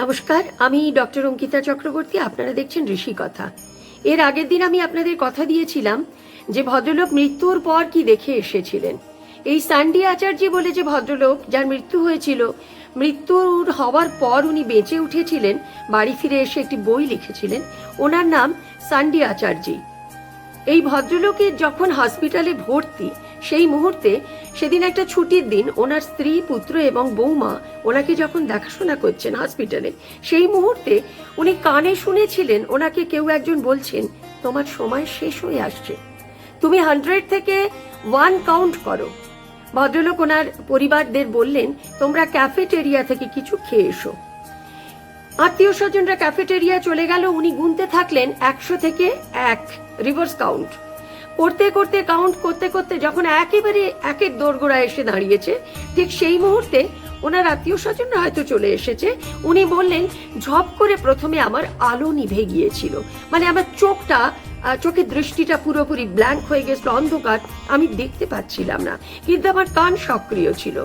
নমস্কার, আমি ডক্টর অঙ্কিতা চক্রবর্তী, আপনারা দেখছেন ঋষি কথা। এর আগের দিন আমি আপনাদের কথা দিয়েছিলাম যে ভদ্রলোক মৃত্যুর পর কি দেখে এসেছিলেন। এই স্যান্ডি আচার্য বলে যে ভদ্রলোক যার মৃত্যু হয়েছিল, মৃত্যুর হওয়ার পর উনি বেঁচে উঠেছিলেন, বাড়ি ফিরে এসে একটি বই লিখেছিলেন, ওনার নাম সান্ডি আচার্যী। এই ভদ্রলোকের যখন হসপিটালে ভর্তি সেই মুহূর্তে সেদিন একটা ছুটির দিন ওনার স্ত্রী, পুত্র এবং বৌমা ওনাকে যখন দেখাশোনা করছেন হসপিটালে, সেই মুহূর্তে উনি কানে শুনেছিলেন, ওনাকে কেউ একজন বলছেন, তোমার সময় শেষ হয়ে আসছে। তুমি হান্ড্রেড থেকে ওয়ান কাউন্ট করো। ভদ্রলোক ওনার পরিবারদের বললেন, তোমরা ক্যাফেটেরিয়া থেকে কিছু খেয়ে এসো। আত্মীয় স্বজনরা ক্যাফেটেরিয়া চলে গেল, উনি গুনতে থাকলেন একশো থেকে এক রিভার্স কাউন্ট করতে করতে কাউন্ট করতে করতে যখন একেবারে একের দোরগোড়া এসে দাঁড়িয়েছে, ঠিক সেই মুহূর্তে ওনার আত্মীয় স্বজনরা হয়তো চলে এসেছে। উনি বললেন, ঝপ করে প্রথমে আমার আলো নিভে গিয়েছিল। মানে আমার চোখটা চোখের দৃষ্টিটা পুরোপুরি ব্ল্যাঙ্ক হয়ে গেছিল, অন্ধকার, আমি দেখতে পাচ্ছিলাম না। কিন্তু আমার কান সক্রিয় ছিল।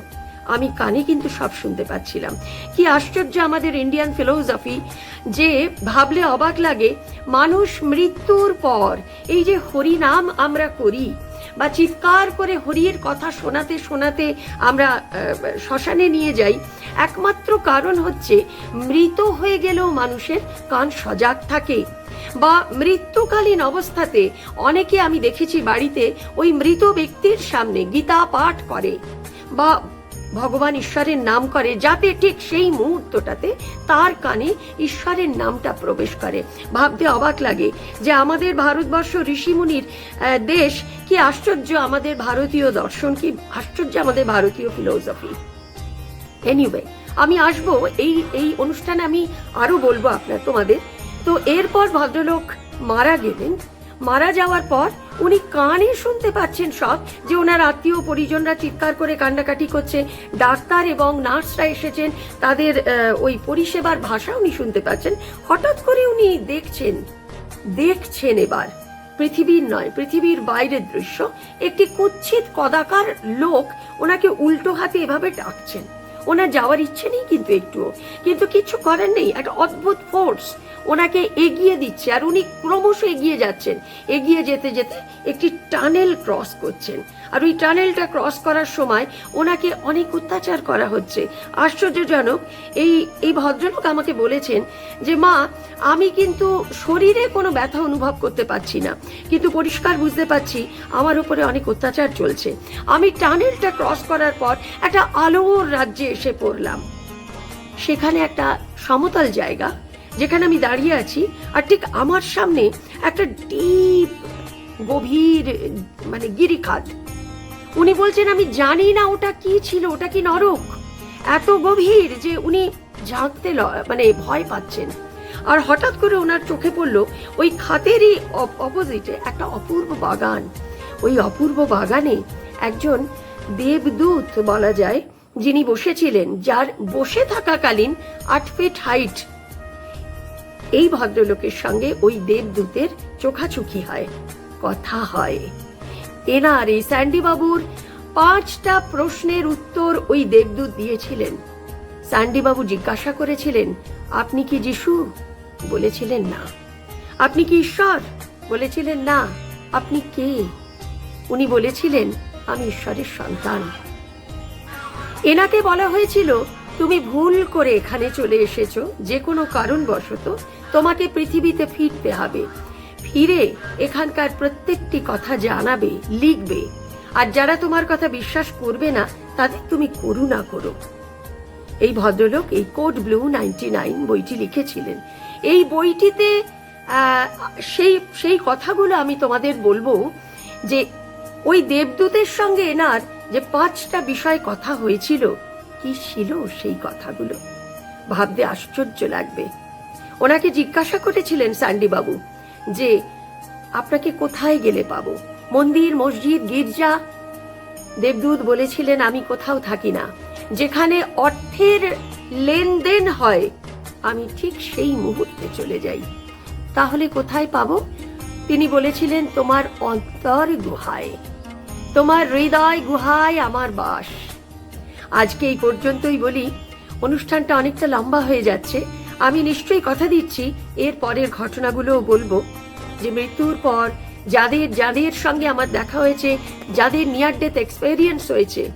আমি কানে কিন্তু সব শুনতে পাচ্ছিলাম। কি আশ্চর্য আমাদের ইন্ডিয়ান ফিলোসফি যে ভাবলে অবাক লাগে, মানুষ মৃত্যুর পর এই যে হরি নাম আমরা করি বা চিৎকার করে হরিয়ের কথা শোনাতে শোনাতে আমরা শ্মশানে নিয়ে যাই, একমাত্র কারণ হচ্ছে মৃত হয়ে গেলেও মানুষের কান সজাগ থাকে বা মৃত্যুকালীন অবস্থাতে অনেকে আমি দেখেছি বাড়িতে ওই মৃত ব্যক্তির সামনে গীতা পাঠ করে বা ভগবান ঈশ্বরের নাম করে, যাতে ঠিক সেই মুহূর্তটাতে তার কানে ঈশ্বরের নামটা প্রবেশ করে। ভাবতে অবাক লাগে যে আমাদের ভারতবর্ষ ঋষিমুনির দেশ কি আশ্চর্য আমাদের ভারতীয় দর্শন, কি আশ্চর্য আমাদের ভারতীয় ফিলোসফি এনিওয়ে আমি আসব, এই এই অনুষ্ঠানে আমি আরও বলব আপনার, তোমাদের। তো এরপর ভদ্রলোক মারা গেলেন। মারা যাওয়ার পর উনি কানে শুনতে পাচ্ছেন সব যে ওনার আত্মীয় পরিজনরা চিৎকার করে কান্নাকাটি করছে। ডাক্তার এবং নার্সরা এসেছেন, তাদের ওই পরিষেবার ভাষা উনি শুনতে পাচ্ছেন। হঠাৎ করে উনি দেখছেন দেখছেন এবার, পৃথিবীর নয়, পৃথিবীর বাইরের দৃশ্য। একটি কুচ্ছিত কদাকার লোক ওনাকে উল্টো হাতে এভাবে ডাকছেন। ওনার যাওয়ার ইচ্ছে নেই কিন্তু একটুও কিন্তু কিছু করার নেই, একটা অদ্ভুত ফোর্স ওনাকে এগিয়ে দিচ্ছে আর উনি ক্রমশ এগিয়ে যাচ্ছেন। এগিয়ে যেতে যেতে একটি টানেল ক্রস করছেন। আর ওই টানেলটা ক্রস করার সময় ওনাকে অনেক অত্যাচার করা হচ্ছে। আশ্চর্যজনক, এই এই ভদ্রলোক আমাকে বলেছেন যে, মা, আমি কিন্তু শরীরে কোনো ব্যথা অনুভব করতে পারছি না। কিন্তু পরিষ্কার বুঝতে পারছি আমার উপরে অনেক অত্যাচার চলছে। আমি টানেলটা ক্রস করার পর একটা আলোর রাজ্যে এসে পড়লাম। সেখানে একটা সমতল জায়গা, যেখানে আমি দাঁড়িয়ে আছি আর ঠিক আমার সামনে একটা ডিপ, গভীর মানে গিরিখাত। উনি বলছেন, আমি জানি না ওটা কি ছিল, ওটা কি নরক? এত গভীর যে উনি ল- মানে ভয় পাচ্ছেন। আর হঠাৎ করে ওনার চোখে পড়ল ওই খাতেরই অপোজিটে একটা অপূর্ব বাগান। ওই অপূর্ব বাগানে একজন দেবদূত বলা যায় যিনি বসেছিলেন, যার বসে থাকাকালীন আট ফিট হাইট এই ভদ্রলোকের সঙ্গে ওই দেবদূতের চোখাচুখি হয়, কথা হয়। এনার এই স্যান্ডি বাবুর পাঁচটা প্রশ্নের উত্তর ওই দেবদূত দিয়েছিলেন। স্যান্ডি বাবু জিজ্ঞাসা করেছিলেন, আপনি কি যিশু? বলেছিলেন, না। আপনি কি ঈশ্বর? বলেছিলেন, না। আপনি কে? উনি বলেছিলেন, আমি ঈশ্বরের সন্তান। এনাকে বলা হয়েছিল, তুমি ভুল করে এখানে চলে এসেছ, যে কোনো কারণবশত তোমাকে পৃথিবীতে ফিরতে হবে। ফিরে এখানকার প্রত্যেকটি কথা জানাবে, লিখবে। আর যারা তোমার কথা বিশ্বাস করবে না, তাদের তুমি করুণা করো। এই ভদ্রলোক এই কোড ব্লু নাইনটি নাইন বইটি লিখেছিলেন। এই বইটিতে সেই সেই কথাগুলো আমি তোমাদের বলব যে ওই দেবদূতের সঙ্গে এনার যে পাঁচটা বিষয় কথা হয়েছিল, কি ছিল সেই কথাগুলো? ভাবতে আশ্চর্য লাগবে। ওনাকে জিজ্ঞাসা করেছিলেন স্যান্ডি বাবু যে, আপনাকে কোথায় গেলে পাবো? মন্দির, মসজিদ, গির্জা? দেবদূত বলেছিলেন, আমি কোথাও থাকি না। যেখানে অর্থের লেনদেন হয়, আমি ঠিক সেই মুহূর্তে চলে যাই। তাহলে কোথায় পাবো? তিনি বলেছিলেন, তোমার অন্তর গুহায়। তোমার হৃদয় গুহায় আমার বাস। আজকে এই পর্যন্তই বলি, অনুষ্ঠানটা অনেকটা লম্বা হয়ে যাচ্ছে। আমি নিশ্চয়ই কথা দিচ্ছি, এর পরের ঘটনাগুলোও বলব। যে মৃত্যুর পর যাদের যাদের সঙ্গে আমার দেখা হয়েছে, যাদের নিয়ার ডেথ এক্সপেরিয়েন্স হয়েছে,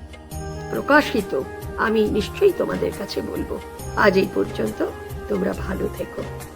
প্রকাশিত, আমি নিশ্চয়ই তোমাদের কাছে বলব। আজ এই পর্যন্ত তোমরা ভালো থেকো।